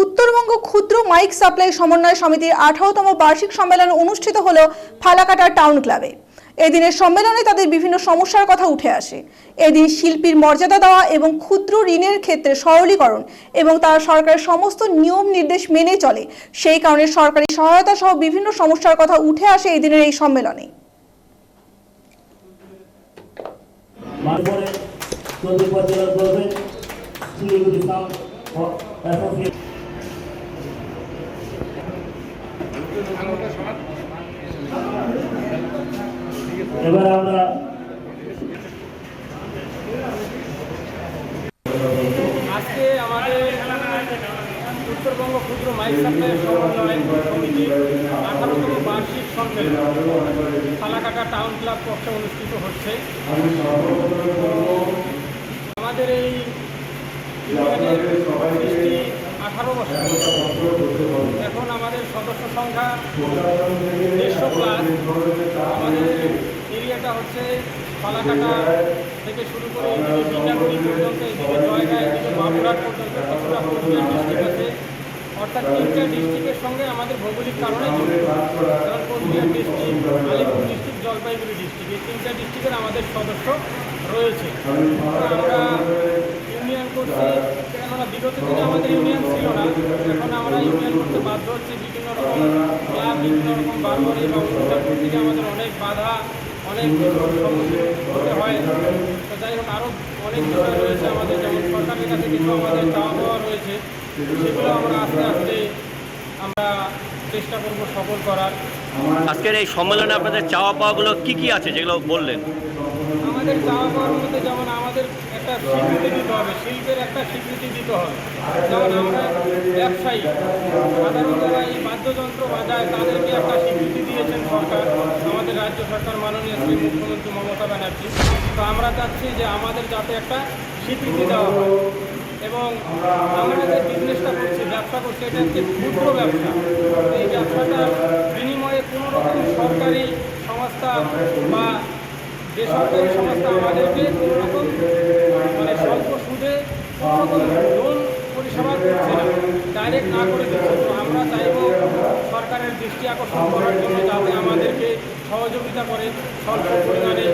উত্তরবঙ্গ ক্ষুদ্র mic supply সমন্বয় সমিতির আঠারোতম বার্ষিক সম্মেলন অনুষ্ঠিত হল ফালাকাটা টাউন ক্লাবে। এদিনের সম্মেলনে তাদের বিভিন্ন সমস্যার কথা উঠে আসে। এদিন শিল্পীর মর্যাদা দেওয়া এবং ক্ষুদ্র ঋণের ক্ষেত্রে সরলীকরণ এবং তারা সরকারের সমস্ত নিয়ম নির্দেশ মেনে চলে, সেই কারণে সরকারি সহায়তা সহ বিভিন্ন সমস্যার কথা উঠে আসে এদিনের এই সম্মেলনে। এবার আমরা আজকে আমাদের উত্তরবঙ্গ ক্ষুদ্র মাইক সমিতির আঠারোতম বার্ষিক সম্মেলন ফালাকাটা টাউন ক্লাব পক্ষে অনুষ্ঠিত হচ্ছে আমাদের এই ইউনিয়নের সৃষ্টি এখন আমাদের সদস্য সংখ্যা দেড়শো প্লাস আমাদের এরিয়াটা হচ্ছে ফালাকাটা থেকে শুরু করে বিদ্যাগুড়ি পর্যন্ত, এদিকে জয়গা, এদিকে বাবুরহাট পর্যন্ত ডিস্ট্রিক্ট আছে। অর্থাৎ তিনটা ডিস্ট্রিক্টের সঙ্গে আমাদের ভৌগোলিক কারণে Purulia district Alipur district Jalpaiguri district এই তিনটা ডিস্ট্রিক্টের আমাদের সদস্য রয়েছে। আমরা ইউনিয়ন করছি কেননা বিগত দিনে আমাদের ইউনিয়ন ছিল না এখন আমরা ইউনিয়ন করতে বাধ্য হচ্ছে বিভিন্ন রকম ক্লাব বিভিন্ন রকম বারবারে বা অনুষ্ঠান করতে গিয়ে আমাদের অনেক বাধা অনেক হতে হয়। তো যাই হোক আরও অনেক বিষয় রয়েছে আমাদের যেমন সরকারের কাছে কিছু আমাদের চাওয়া পাওয়া রয়েছে সেগুলো আমরা আস্তে আস্তে আমরা চেষ্টা করব সফল করার। আজকের এই সম্মেলনে আপনাদের চাওয়া পাওয়াগুলো কি কি আছে যেগুলো বললেন? আমাদের চাওয়া পাওয়ার মধ্যে যেমন আমাদের একটা দিতে হবে শিল্পের একটা স্বীকৃতি দিতে হবে। যেমন আমরা ব্যবসায়ী সাধারণ যারা এই বাদ্যযন্ত্র বাজায় তাদেরকে একটা স্বীকৃতি দিয়েছেন সরকার, আমাদের রাজ্য সরকার মাননীয় শ্রী মুখ্যমন্ত্রী মমতা ব্যানার্জি। তো আমরা চাচ্ছি যে আমাদের যাতে একটা স্বীকৃতি দেওয়া হয় এবং আমরা যে বিজনেসটা করছি, ব্যবসা করছি, এটা হচ্ছে ক্ষুদ্র ব্যবসা। এই ব্যবসাটার বিনিময়ে কোনো রকম সরকারি সংস্থা বা বেসরকারি সংস্থা আমাদেরকে কোনো রকম মানে স্বল্প সুদে কোনো রকম লোন পরিষেবা দিচ্ছে না ডাইরেক্ট না করে দিচ্ছে তো আমরা চাইব সরকারের দৃষ্টি আকর্ষণ করার জন্য যাতে আমাদেরকে সহযোগিতা করে স্বল্প পরিমাণে